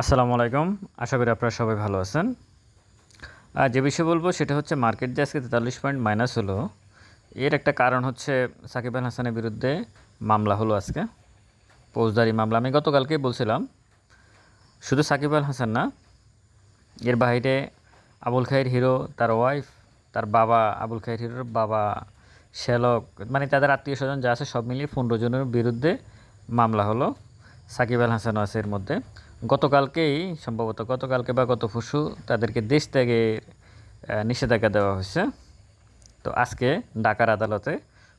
আসসালামু আলাইকুম। আশা করি আপনারা সবাই ভালো আছেন। আর যে বিষয়ে বলব সেটা হচ্ছে মার্কেট যে আজকে তেতাল্লিশ পয়েন্ট মাইনাস হলো, এর একটা কারণ হচ্ছে সাকিব আল হাসানের বিরুদ্ধে মামলা হলো আজকে। ফৌজদারি মামলা। আমি গতকালকেই বলছিলাম, শুধু সাকিব আল হাসান না, এর বাইরে আবুল খাইর হিরো, তার ওয়াইফ তার বাবা, আবুল খাইর হিরোর বাবা শ্যালক মানে তাদের আত্মীয় স্বজন যা আছে সব মিলিয়ে পনেরো জনের বিরুদ্ধে মামলা হলো সাকিব আল হাসান আছে এর মধ্যে। গতকালকেই, সম্ভবত গতকালকে বা গত পরশু তাদেরকে দেশ ত্যাগের নিষেধাজ্ঞা দেওয়া হয়েছে। তো আজকে ঢাকার আদালতে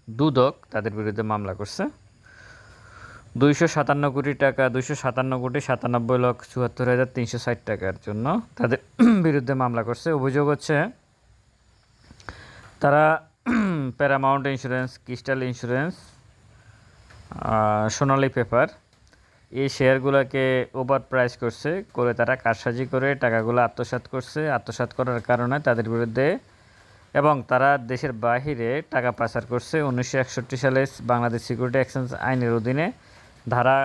দুদক তাদের বিরুদ্ধে মামলা করছে। দুইশো সাতান্ন কোটি টাকা, দুইশো সাতান্ন কোটি সাতানব্বই লক্ষ চুয়াত্তর হাজার তিনশো ষাট টাকার জন্য তাদের বিরুদ্ধে মামলা করছে। অভিযোগ হচ্ছে, তারা Paramount insurance Crystal insurance Sonali paper এই শেয়ারগুলোকে ওভার প্রাইস করছে, করে তারা কারসাজি করে টাকাগুলো আত্মসাৎ করছে। আত্মসাৎ করার কারণে তাদের বিরুদ্ধে এবং তারা দেশের বাহিরে টাকা পাচার করছে। উনিশশো একষট্টি সালে বাংলাদেশ সিকিউরিটি এক্সচেঞ্জ আইনের অধীনে ধারা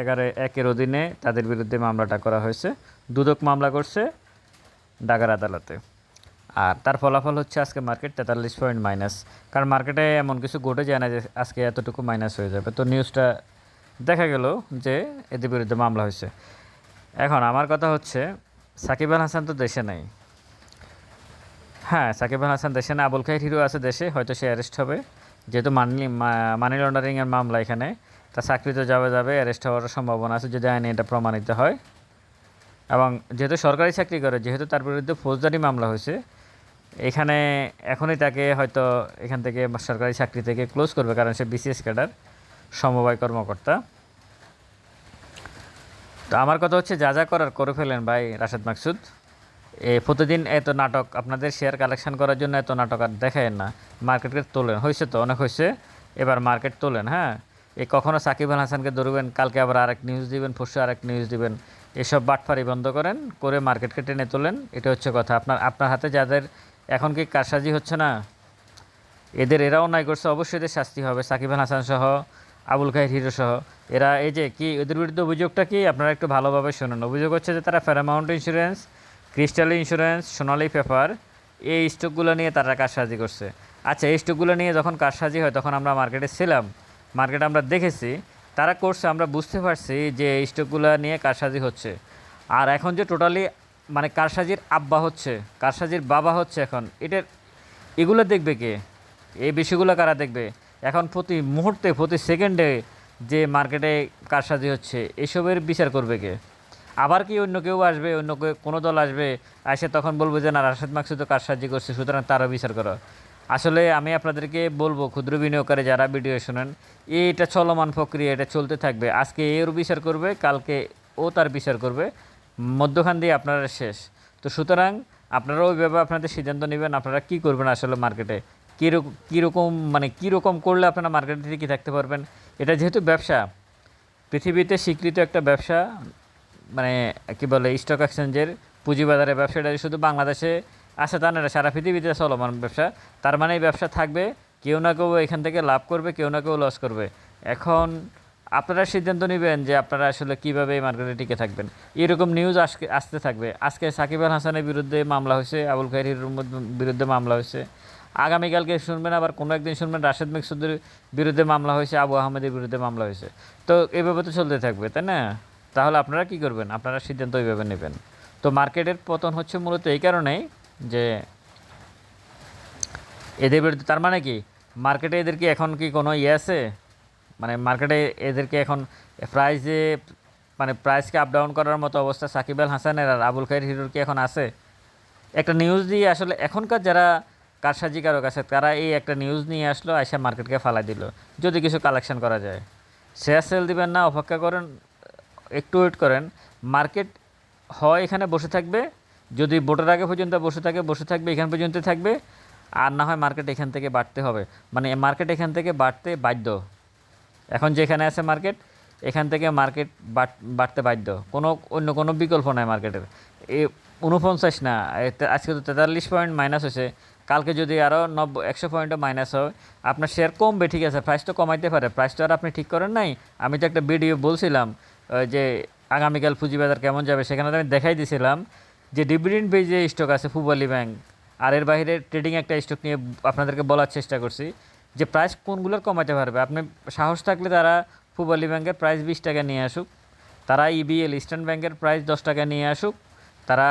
এগারো একের অধীনে তাদের বিরুদ্ধে মামলাটা করা হয়েছে। দুদক মামলা করছে ঢাকার আদালতে। আর তার ফলাফল হচ্ছে আজকে মার্কেট তেতাল্লিশ পয়েন্ট মাইনাস কারণ মার্কেটে এমন কিছু ঘটে যায় না যে আজকে এতটুকু মাইনাস হয়ে যাবে। তো নিউজটা দেখা গেল যে এদের বিরুদ্ধে মামলা হয়েছে। এখন আমার কথা হচ্ছে, সাকিব আল হাসান তো দেশে নাই। হ্যাঁ সাকিব আল হাসান দেশে না, আবুল খাইর হিরো আছে দেশে, হয়তো সে অ্যারেস্ট হবে। যেহেতু মানি মানি লন্ডারিংয়ের মামলা এখানে, তা চাকরি তো যাবে যাবে অ্যারেস্ট হওয়ার সম্ভাবনা আছে, যদি আইনে এটা প্রমাণিত হয়। এবং যেহেতু সরকারি চাকরি করে, যেহেতু তার বিরুদ্ধে ফৌজদারি মামলা হয়েছে, এখানে এখনই তাকে হয়তো এখান থেকে সরকারি চাকরি থেকে ক্লোজ করবে, কারণ সে বিসিএস ক্যাডার সমবায় কর্মকর্তা। তো আমার কথা হচ্ছে, যা যা করার করে ফেলেন ভাই রাশেদ মাকসুদ। এ প্রতিদিন এত নাটক, আপনাদের শেয়ার কালেকশন করার জন্য এত নাটক আর দেখায় না। মার্কেটকে তোলেন, হয়েছে তো, অনেক হয়েছে। এবার মার্কেট তোলেন হ্যাঁ? এ কখনও সাকিব আল হাসানকে ধরবেন, কালকে আবার আরেক নিউজ দিবেন, পরশু আরেক নিউজ দিবেন। এসব বাটফারি বন্ধ করেন, করে মার্কেটকে টেনে তোলেন, এটা হচ্ছে কথা। আপনার আপনার হাতে যাদের এখন কি কারসাজি হচ্ছে না, এদের এরাও নাই করছে, অবশ্যই এদের শাস্তি হবে। সাকিব আল হাসান সহ আবুল খাহির হিরো সহ। এরা এই যে কি এদের বিরুদ্ধে অভিযোগটা কি? আপনারা একটু ভালোভাবে শুনুন। অভিযোগ হচ্ছে যে তারা Paramount insurance Crystal insurance Sonali paper, এই স্টকগুলো নিয়ে তারা কারসাজি করছে। আচ্ছা এই স্টকগুলো নিয়ে যখন কারসাজি হয়, তখন আমরা মার্কেটে ছিলাম। মার্কেটে আমরা দেখেছি, তারা করছে, আমরা বুঝতে পারছি যে এই স্টকগুলো নিয়ে কারসাজি হচ্ছে। আর এখন যে টোটালি মানে কারসাজির আব্বা হচ্ছে, কারসাজির বাবা হচ্ছে এখন, এটার, এগুলো দেখবে কে? এই বিষয়গুলো কারা দেখবে? এখন প্রতি মুহূর্তে, প্রতি সেকেন্ডে যে মার্কেটে কারসাজি হচ্ছে, এসবের বিচার করবে কে? আবার কি অন্য কেউ আসবে, অন্য কেউ, কোনো দল আসবে, এসে তখন বলব যে, না, রাশেদ মাকসুদ কারসাজি করছে, সুতরাং তারও বিচার করো। আসলে আমি আপনাদেরকে বলব, ক্ষুদ্র বিনিয়োগকারী যারা ভিডিও শোনেন, এটা চলমান প্রক্রিয়া, এটা চলতে থাকবে। আজকে এর বিচার করবে, কালকে ও তার বিচার করবে, মধ্যখান দিয়ে আপনারা শেষ। তো সুতরাং আপনারা ওইভাবে আপনাদের সিদ্ধান্ত নেবেন, আপনারা কি করবেন আসলে মার্কেটে কীরকম কীরকম মানে কীরকম করলে আপনারা মার্কেটে টিকে থাকতে পারবেন? এটা যেহেতু ব্যবসা, পৃথিবীতে স্বীকৃত একটা ব্যবসা মানে কি বলে স্টক এক্সচেঞ্জের পুঁজিবাজারের ব্যবসাটা শুধু বাংলাদেশে আসে তা না সারা পৃথিবীতে চলমান ব্যবসা। তার মানে এই ব্যবসা থাকবে, কেউ না কেউ এখান থেকে লাভ করবে, কেউ না কেউ লস করবে। এখন আপনারা সিদ্ধান্ত নেবেন যে আপনারা আসলে কীভাবে এই মার্কেটে টিকে থাকবেন। এরকম নিউজ আসতে থাকবে। আজকে সাকিব আল হাসানের বিরুদ্ধে মামলা হয়েছে, আবুল খাইরির বিরুদ্ধে মামলা হয়েছে। আগামীকালকে শুনবেন, আবার কোনো একদিন শুনবেন রাশেদ মেকসুদের বিরুদ্ধে মামলা হয়েছে, আবু আহমেদের বিরুদ্ধে মামলা হয়েছে। তো এভাবে তো চলতে থাকবে, তাই না? তাহলে আপনারা কি করবেন? আপনারা সিদ্ধান্ত ওইভাবে নেবেন। তো মার্কেটের পতন হচ্ছে মূলত এই কারণেই যে এদের বিরুদ্ধে, তার মানে কি? মার্কেটে এদের কি এখন কি কোনো ইয়ে আছে? মানে মার্কেটে এদেরকে এখন প্রাইসে মানে প্রাইসকে আপ ডাউন করার মতো অবস্থা সাকিব আল হাসানের আর আবুল খাইর হিরোর কি এখন আছে? একটা নিউজ দিয়ে আসলে এখনকার যারা কারসাজিকারক আছে? তারা এই একটা নিউজ নিয়ে আসলো, আইসা মার্কেটকে ফালাই দিল। যদি কিছু কালেকশন করা যায়। শেয়ার সেল দিবেন না, অপেক্ষা করেন, একটু ওয়েট করেন। মার্কেট হয় এখানে বসে থাকবে। যদি ভোটের আগে পর্যন্ত বসে থাকে, বসে থাকবে, এখান পর্যন্ত থাকবে। আর না হয় মার্কেট এখান থেকে বাড়তে হবে। মানে মার্কেট এখান থেকে বাড়তে বাধ্য। এখন যেখানে আছে মার্কেট, এখান থেকে মার্কেট বাড়তে বাধ্য। কোনো, অন্য কোনো বিকল্প নাই মার্কেটের। এ উনপঞ্চাশ না আজকে তো তেতাল্লিশ পয়েন্ট মাইনাস হয়েছে। কালকে যদি আরও নব্বই, একশো পয়েন্টও মাইনাস হয়, আপনার শেয়ার কমবে, ঠিক আছে প্রাইস তো কমাইতে পারে প্রাইস তো আর আপনি ঠিক করেন নাই। আমি তো একটা ভিডিও বলছিলাম যে আগামীকাল পুঁজিবাজার কেমন যাবে, সেখানে আমি দেখাই দিয়েছিলাম যে ডিভিডেন্ড বেজ যে স্টক আছে ফুবালি ব্যাংক আর এর বাইরে ট্রেডিং একটা স্টক নিয়ে আপনাদেরকে বলার চেষ্টা করছি, যে প্রাইস কোনগুলোর কমাতে পারবে? আপনি সাহস থাকলে তারা ফুবালি ব্যাংকের প্রাইস বিশ টাকা নিয়ে আসুক, তারা ইবিএল ইস্টার্ন ব্যাংকের প্রাইস দশ টাকা নিয়ে আসুক, তারা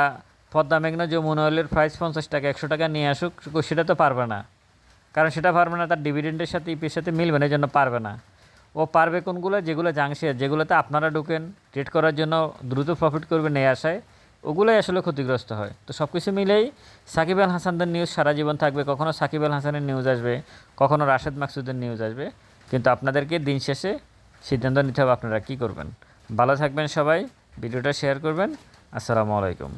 পদ্মা মেঘনা যমুনা অয়েলের প্রাইস পঞ্চাশ টাকা, একশো টাকা নিয়ে আসুক, সেটা তো পারবে না। কারণ সেটা পারবে না, তার ডিভিডেন্ডের সাথে ইপির সাথে মিলবে না, এই জন্য পারবে না। ও পারবে কোনগুলো? যেগুলো জাংশেয়ার, যেগুলোতে আপনারা ঢুকেন ট্রেড করার জন্য দ্রুত প্রফিট করবেন এই আশায়, ওগুলোই আসলে ক্ষতিগ্রস্ত হয়। তো সব কিছু মিলেই সাকিব আল হাসানদের নিউজ সারা জীবন থাকবে। কখনো সাকিব আল হাসানের নিউজ আসবে, কখনো রাশেদ মাকসুদের নিউজ আসবে। কিন্তু আপনাদেরকে দিন শেষে সিদ্ধান্ত নিতে হবে আপনারা কী করবেন। ভালো থাকবেন সবাই, ভিডিওটা শেয়ার করবেন। আসসালামু আলাইকুম।